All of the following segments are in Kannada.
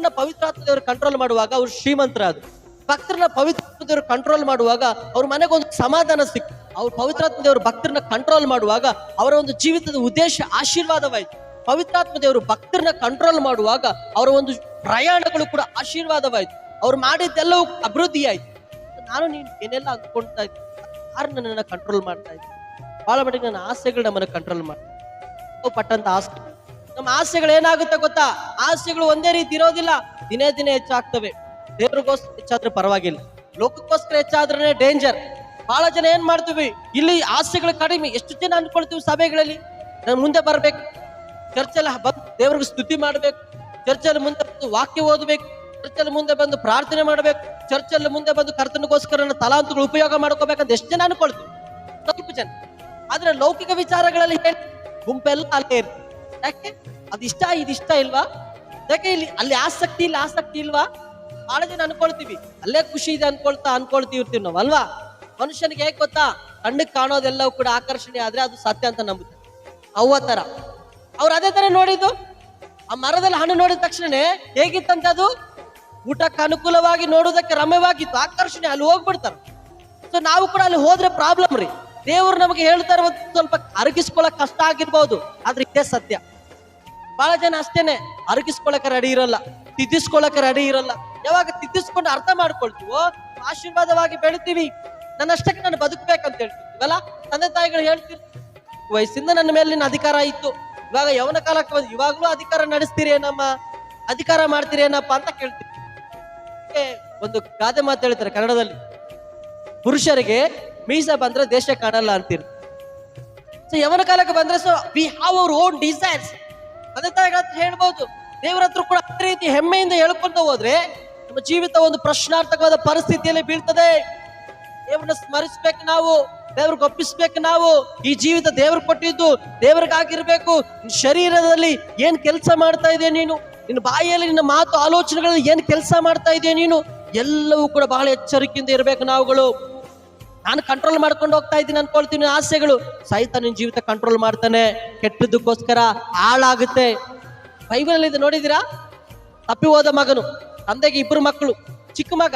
ಭಕ್ತರನ್ನ ಪವಿತ್ರಾತ್ಮ ದೇವರು ಕಂಟ್ರೋಲ್ ಮಾಡುವಾಗ ಅವ್ರು ಶ್ರೀಮಂತರಾದ್ರು. ಭಕ್ತರನ್ನ ಪವಿತ್ರಾತ್ಮ ದೇವರು ಕಂಟ್ರೋಲ್ ಮಾಡುವಾಗ ಅವ್ರ ಮನೆಗೆ ಒಂದು ಸಮಾಧಾನ ಸಿಕ್ತು ಅವ್ರು ಪವಿತ್ರಾತ್ಮ ದೇವರು ಭಕ್ತರನ್ನ ಕಂಟ್ರೋಲ್ ಮಾಡುವಾಗ ಅವರ ಒಂದು ಜೀವಿತದ ಉದ್ದೇಶ ಆಶೀರ್ವಾದವಾಯಿತು. ಪವಿತ್ರಾತ್ಮ ದೇವರು ಭಕ್ತರನ್ನ ಕಂಟ್ರೋಲ್ ಮಾಡುವಾಗ ಅವರ ಒಂದು ಪ್ರಯಾಣಗಳು ಕೂಡ ಆಶೀರ್ವಾದವಾಯಿತು. ಅವ್ರು ಮಾಡಿದ್ದೆಲ್ಲವೂ ಅಭಿವೃದ್ಧಿ ಆಯ್ತು ನಾನು ನೀನು ಏನೆಲ್ಲ ಅಂದ್ಕೊಳ್ತಾ ಇದ್ದೆ, ಯಾರು ನನ್ನನ್ನು ಕಂಟ್ರೋಲ್ ಮಾಡ್ತಾ ಇದ್ದೆ ಬಹಳ ಮಟ್ಟಿಗೆ ನನ್ನ ಆಸೆಗಳನ್ನ ನಮ್ಮನ್ನು ಕಂಟ್ರೋಲ್ ಮಾಡ್ತಾ ಪಟ್ಟಂತ ಆಸೆ. ನಮ್ಮ ಆಸೆಗಳು ಏನಾಗುತ್ತೆ ಗೊತ್ತಾ? ಆಸೆಗಳು ಒಂದೇ ರೀತಿ ಇರೋದಿಲ್ಲ, ದಿನೇ ದಿನೇ ಹೆಚ್ಚಾಗ್ತವೆ. ದೇವ್ರಿಗೋಸ್ಕರ ಹೆಚ್ಚಾದ್ರೆ ಪರವಾಗಿಲ್ಲ. ಲೋಕಕ್ಕೋಸ್ಕರ ಹೆಚ್ಚಾದ್ರೆ ಡೇಂಜರ್ ಬಹಳ ಜನ ಏನ್ ಮಾಡ್ತೀವಿ? ಇಲ್ಲಿ ಆಸೆಗಳು ಕಡಿಮೆ. ಎಷ್ಟು ಜನ ಅನ್ಕೊಳ್ತೀವಿ ಸಭೆಗಳಲ್ಲಿ? ನಾನು ಮುಂದೆ ಬರ್ಬೇಕು. ಚರ್ಚಲ್ಲಿ ಬಂದು ದೇವ್ರಿಗೆ ಸ್ತುತಿ ಮಾಡ್ಬೇಕು. ಚರ್ಚಲ್ಲಿ ಮುಂದೆ ಬಂದು ವಾಕ್ಯ ಓದಬೇಕು. ಚರ್ಚಲ್ಲಿ ಮುಂದೆ ಬಂದು ಪ್ರಾರ್ಥನೆ ಮಾಡ್ಬೇಕು. ಚರ್ಚಲ್ಲಿ ಮುಂದೆ ಬಂದು ಕರ್ತನಗೋಸ್ಕರ ತಲಾಂತಗಳು ಉಪಯೋಗ ಮಾಡ್ಕೋಬೇಕಂತ ಎಷ್ಟು ಜನ ಅನ್ಕೊಳ್ತೀವಿ ಸ್ವಲ್ಪ ಜನ. ಆದ್ರೆ ಲೌಕಿಕ ವಿಚಾರಗಳಲ್ಲಿ ಗುಂಪೆಲ್ಲ ಅಲ್ಲೇ ಇರ್ತದೆ ಯಾಕೆ? ಅದಿಷ್ಟ ಇದಿಷ್ಟ ಇಲ್ವಾ? ಯಾಕೆ ಇಲ್ಲಿ ಅಲ್ಲಿ ಆಸಕ್ತಿ ಇಲ್ಲ, ಆಸಕ್ತಿ ಇಲ್ವಾ? ಬಹಳ ಜನ ಅನ್ಕೊಳ್ತೀವಿ. ಅಲ್ಲೇ ಖುಷಿ ಇದೆ ಅನ್ಕೊಳ್ತಾ, ಅನ್ಕೊಳ್ತೀವಿ ನಾವು, ಅಲ್ವಾ? ಮನುಷ್ಯನಿಗೆ ಹೇಗೆ ಗೊತ್ತಾ? ಕಣ್ಣಿಗೆ ಕಾಣೋದೆಲ್ಲವೂ ಕೂಡ ಆಕರ್ಷಣೆ ಆದ್ರೆ ಅದು ಸತ್ಯ ಅಂತ ನಂಬುತ್ತೆ. ಅವ್ವ ತರ. ಅವ್ರು ಅದೇ ತರ ನೋಡಿದ್ದು? ಆ ಮರದಲ್ಲಿ ಹಣ್ಣು ನೋಡಿದ ತಕ್ಷಣನೇ ಹೇಗಿತ್ತಂತ ಅದು? ಊಟಕ್ಕೆ ಅನುಕೂಲವಾಗಿ ನೋಡೋದಕ್ಕೆ ರಮ್ಯವಾಗಿತ್ತು, ಆಕರ್ಷಣೆ, ಅಲ್ಲಿ ಹೋಗ್ಬಿಡ್ತಾರೆ. ಸೊ ನಾವು ಕೂಡ ಅಲ್ಲಿ ಹೋದ್ರೆ ಪ್ರಾಬ್ಲಮ್ ರೀ. ದೇವ್ರು ನಮಗೆ ಹೇಳ್ತಾರೆ ಸ್ವಲ್ಪ ಅರಗಿಸ್ಕೊಳಕ್ ಕಷ್ಟ ಆಗಿರ್ಬೋದು, ಆದ್ರೆ ಇದೇ ಸತ್ಯ. ಬಹಳ ಜನ ಅಷ್ಟೇನೆ ಅರಗಿಸ್ಕೊಳಕ್ ರೆಡಿ ಇರಲ್ಲ, ತಿದ್ದಿಸ್ಕೊಳಕ್ ರೆಡಿ ಇರಲ್ಲ. ಯಾವಾಗ ತಿದ್ದಿಸ್ಕೊಂಡು ಅರ್ಥ ಮಾಡ್ಕೊಳ್ತೀವೋ, ಆಶೀರ್ವಾದವಾಗಿ ಬೆಳಿತೀವಿ. ನನ್ನಷ್ಟಕ್ಕೆ ನಾನು ಬದುಕ್ಬೇಕಂತ ಹೇಳ್ತಿರ್ತೀವಲ್ಲ ತಂದೆ ತಾಯಿಗಳು ಹೇಳ್ತಿರ್, ವಯಸ್ಸಿಂದ ನನ್ನ ಮೇಲೆ ನಿನ್ನ ಅಧಿಕಾರ ಇತ್ತು. ಇವಾಗ ಯವನ ಕಾಲಕ್ಕೆ ಬಂದು, ಇವಾಗಲೂ ಅಧಿಕಾರ ನಡೆಸ್ತೀರಿ ಏನಮ್ಮ? ಅಧಿಕಾರ ಮಾಡ್ತೀರಿ ಏನಪ್ಪ ಅಂತ ಕೇಳ್ತೀವಿ ಒಂದು ಗಾದೆ ಮಾತು ಹೇಳ್ತಾರೆ ಕನ್ನಡದಲ್ಲಿ. ಪುರುಷರಿಗೆ ಮೀಸ ಬಂದ್ರೆ ದೇಶ ಕಾಣಲ್ಲ ಅಂತೀರಿ. ಸೊ ಯವನ ಕಾಲಕ್ಕೆ ಬಂದ್ರೆ so we have our own designs ಅದೇ ಹತ್ರ ಹೇಳ್ಬೋದು. ದೇವರ ಹತ್ರ ಕೂಡ ಅದೇ ರೀತಿ ಹೆಮ್ಮೆಯಿಂದ ಹೇಳ್ಕೊಂತ ಹೋದ್ರೆ ನಮ್ಮ ಜೀವಿತ ಒಂದು ಪ್ರಶ್ನಾರ್ಥಕವಾದ ಪರಿಸ್ಥಿತಿಯಲ್ಲಿ ಬೀಳ್ತದೆ. ದೇವ್ರನ್ನ ಸ್ಮರಿಸ್ಬೇಕು ನಾವು, ದೇವ್ರಿಗೆ ಒಪ್ಪಿಸ್ಬೇಕು ನಾವು. ಈ ಜೀವಿತ ದೇವ್ರಿಗೆ ಕೊಟ್ಟಿದ್ದು ದೇವ್ರಿಗಾಗಿರ್ಬೇಕು. ಶರೀರದಲ್ಲಿ ಏನ್ ಕೆಲಸ ಮಾಡ್ತಾ ಇದೆಯಾ ನೀನು? ನಿನ್ನ ಬಾಯಿಯಲ್ಲಿ ನಿನ್ನ ಮಾತು, ಆಲೋಚನೆಗಳಲ್ಲಿ ಏನ್ ಕೆಲಸ ಮಾಡ್ತಾ ಇದೆಯಾ ನೀನು? ಎಲ್ಲವೂ ಕೂಡ ಬಹಳ ಎಚ್ಚರಿಕೆಯಿಂದ ಇರಬೇಕು ನಾವುಗಳು. ನಾನು ಕಂಟ್ರೋಲ್ ಮಾಡ್ಕೊಂಡು ಹೋಗ್ತಾ ಇದ್ದೀನಿ ಅನ್ಕೊಳ್ತೀನಿ ಆಸೆಗಳು. ಸಹಿತ ನಿನ್ನ ಜೀವಿತ ಕಂಟ್ರೋಲ್ ಮಾಡ್ತಾನೆ. ಕೆಟ್ಟದಕ್ಕೋಸ್ಕರ ಹಾಳಾಗುತ್ತೆ. ಬೈಬಲ್ ಇದು ನೋಡಿದಿರಾ ತಪ್ಪಿ ಹೋದ ಮಗನು, ತಂದೆಗೆ ಇಬ್ಬರು ಮಕ್ಕಳು. ಚಿಕ್ಕ ಮಗ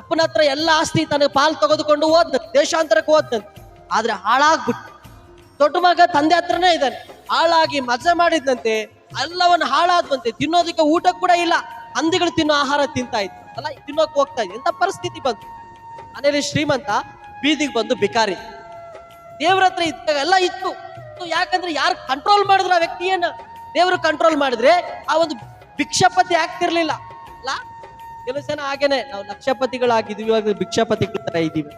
ಅಪ್ಪನ ಹತ್ರ ಎಲ್ಲ ಆಸ್ತಿ ತನಗೆ ಪಾಲ್ ತೆಗೆದುಕೊಂಡು ಹೋದ್ನ ದೇಶಾಂತರಕ್ಕೆ ಹೋದ್ನಂತೆ. ಆದ್ರೆ ಹಾಳಾಗ್ಬಿಟ್ಟು ದೊಡ್ಡ ಮಗ ತಂದೆ ಹತ್ರನೇ ಇದ್ದಾನೆ. ಹಾಳಾಗಿ ಮಜಾ ಮಾಡಿದಂತೆ ಎಲ್ಲವನ್ನ ಹಾಳಾದ್ವಂತೆ ತಿನ್ನೋದಕ್ಕೆ ಊಟ ಕೂಡ ಇಲ್ಲ. ಹಂದಿಗಳು ತಿನ್ನೋ ಆಹಾರ ತಿಂತಾ ಇತ್ತು ಅಲ್ಲ, ತಿನ್ನೋಕೆ ಹೋಗ್ತಾ ಇದೆ ಎಂತ ಪರಿಸ್ಥಿತಿ ಬಂತು? ಮನೇಲಿ ಶ್ರೀಮಂತ ಬೀದಿಗೆ ಬಂದು ಬಿಕಾರಿ. ದೇವ್ರ ಹತ್ರ ಇದ್ದಾಗ ಇತ್ತು. ಯಾಕಂದ್ರೆ ಯಾರು ಕಂಟ್ರೋಲ್ ಮಾಡಿದ್ರು ಆ ವ್ಯಕ್ತಿಯನ್ನ ದೇವರು ಕಂಟ್ರೋಲ್ ಮಾಡಿದ್ರೆ ಆ ಒಂದು ಭಿಕ್ಷಪತಿ ಆಗ್ತಿರ್ಲಿಲ್ಲ. ಅಲ್ಲ? ಕೆಲವು ಜನ ಹಾಗೇನೆ, ನಾವು ಲಕ್ಷಪತಿಗಳಾಗಿದ್ವಿ, ಇವಾಗ ಭಿಕ್ಷಪತಿಗಳ ತರ ಇದ್ದೀವಿ.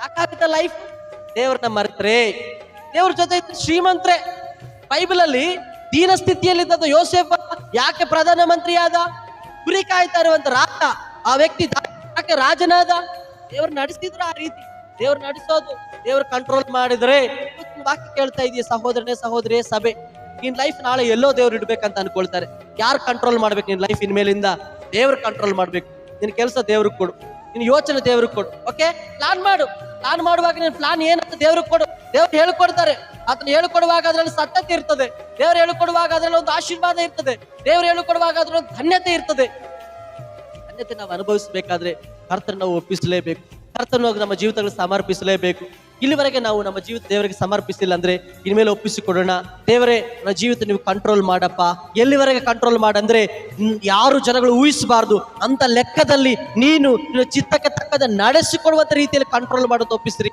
ಯಾಕಾಗುತ್ತೆ ಲೈಫ್ ದೇವ್ರನ್ನ ಮರೆತ್ರೆ. ದೇವ್ರ ಜೊತೆ ಶ್ರೀಮಂತ್ರೆ. ಬೈಬಲ್ ಅಲ್ಲಿ ದೀನ ಸ್ಥಿತಿಯಲ್ಲಿದ್ದ ಯೋಸೇಫ, ಯಾಕೆ ಪ್ರಧಾನ ಮಂತ್ರಿ ಆದ ಗುರಿ ಕಾಯ್ತಾ ಇರುವಂತ ರಾಜ, ಆ ವ್ಯಕ್ತಿ ಯಾಕೆ ರಾಜನಾದ. ದೇವ್ರು ನಡೆಸಿದ್ರು ಆ ರೀತಿ. ದೇವ್ರು ನಡೆಸೋದು, ದೇವ್ರು ಕಂಟ್ರೋಲ್ ಮಾಡಿದ್ರೆ ವಾಕ್ಯ ಕೇಳ್ತಾ ಇದೀಯ, ಸಹೋದರನೇ ಸಹೋದರಿ ಸಭೆ. ನಿನ್ ಲೈಫ್ ನಾಳೆ ಎಲ್ಲೋ ದೇವ್ರು ಇಡ್ಬೇಕಂತ ಅನ್ಕೊಳ್ತಾರೆ. ಯಾರು ಕಂಟ್ರೋಲ್ ಮಾಡ್ಬೇಕು ನಿನ್ ಲೈಫ್ ಇನ್ಮೇಲಿಂದ? ದೇವ್ರು ಕಂಟ್ರೋಲ್ ಮಾಡ್ಬೇಕು. ನಿನ್ ಕೆಲಸ ದೇವ್ರಿಗೆ ಕೊಡು. ನಿನ್ ಯೋಚನೆ ದೇವ್ರಿಗೆ ಕೊಡು. ಓಕೆ ಪ್ಲಾನ್ ಮಾಡು. ಪ್ಲಾನ್ ಮಾಡುವಾಗ ನಿನ್ ಪ್ಲಾನ್ ಏನಂತ ದೇವ್ರಿಗೆ ಕೊಡು. ದೇವ್ರು ಹೇಳ್ಕೊಡ್ತಾರೆ. ಅದನ್ನ ಹೇಳ್ಕೊಡುವಾಗ ಅದ್ರಲ್ಲಿ ಸತ್ಯತೆ ಇರ್ತದೆ. ದೇವ್ರು ಹೇಳ್ಕೊಡುವಾಗ ಅದ್ರಲ್ಲಿ ಒಂದು ಆಶೀರ್ವಾದ ಇರ್ತದೆ. ದೇವ್ರು ಹೇಳ್ಕೊಡುವಾಗ ಅದ್ರಲ್ಲಿ ಒಂದು ಧನ್ಯತೆ ಇರ್ತದೆ. ಧನ್ಯತೆ ನಾವು ಅನುಭವಿಸಬೇಕಾದ್ರೆ ಕರ್ತನ ನಾವು ಒಪ್ಪಿಸಲೇಬೇಕು. ಕರ್ತನ ನಮ್ಮ ಜೀವಿತಗಳು ಸಮರ್ಪಿಸಲೇಬೇಕು. ಇಲ್ಲಿವರೆಗೆ ನಾವು ನಮ್ಮ ಜೀವಿತ ದೇವರಿಗೆ ಸಮರ್ಪಿಸಿಲ್ಲ ಅಂದ್ರೆ ಇನ್ಮೇಲೆ ಒಪ್ಪಿಸಿಕೊಡೋಣ. ದೇವರೇ, ನನ್ನ ಜೀವಿತ ನೀವು ಕಂಟ್ರೋಲ್ ಮಾಡಪ್ಪ. ಎಲ್ಲಿವರೆಗೆ ಕಂಟ್ರೋಲ್ ಮಾಡಂದ್ರೆ ಯಾರು ಜನಗಳು ಊಹಿಸಬಾರ್ದು. ಅಂತ ಲೆಕ್ಕದಲ್ಲಿ ನೀನು ಚಿತ್ತಕ್ಕೆ ತಕ್ಕದ ನಡೆಸಿಕೊಡುವಂತ ರೀತಿಯಲ್ಲಿ ಕಂಟ್ರೋಲ್ ಮಾಡೋದು ಒಪ್ಪಿಸ್ರಿ.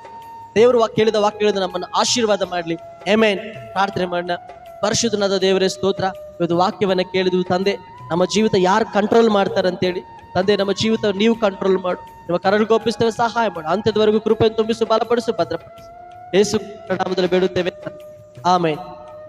ದೇವರು ವಾಕ್ಯ ಹೇಳಿದ ವಾಕ್ಯ ಹೇಳಿದ ನಮ್ಮನ್ನು ಆಶೀರ್ವಾದ ಮಾಡಲಿ. ಹೆಮೇನ್ ಪ್ರಾರ್ಥನೆ ಮಾಡೋಣ. ಪರಿಶುದ್ಧನಾದ ದೇವರೇ, ಸ್ತೋತ್ರ. ಇವತ್ತು ವಾಕ್ಯವನ್ನ ಕೇಳಿದ್ವು ತಂದೆ. ನಮ್ಮ ಜೀವಿತ ಯಾರು ಕಂಟ್ರೋಲ್ ಮಾಡ್ತಾರೆ ಅಂತೇಳಿ. ತಂದೆ ನಮ್ಮ ಜೀವಿತ ನೀವು ಕಂಟ್ರೋಲ್ ಮಾಡು ನಿಮ್ಮ ಕರಳಿಗೊಪ್ಪಿಸ್ತೇವೆ ಸಹಾಯ ಮಾಡು ಅಂತ್ಯದವರೆಗೂ ಕೃಪೆಯನ್ನು ತುಂಬಿಸು ಬಲಪಡಿಸು ಭದ್ರಪಡಿಸು ಯೇಸು ನಾಮದಲ್ಲಿ ಬೇಡುತ್ತೇವೆ ಆಮೇಲೆ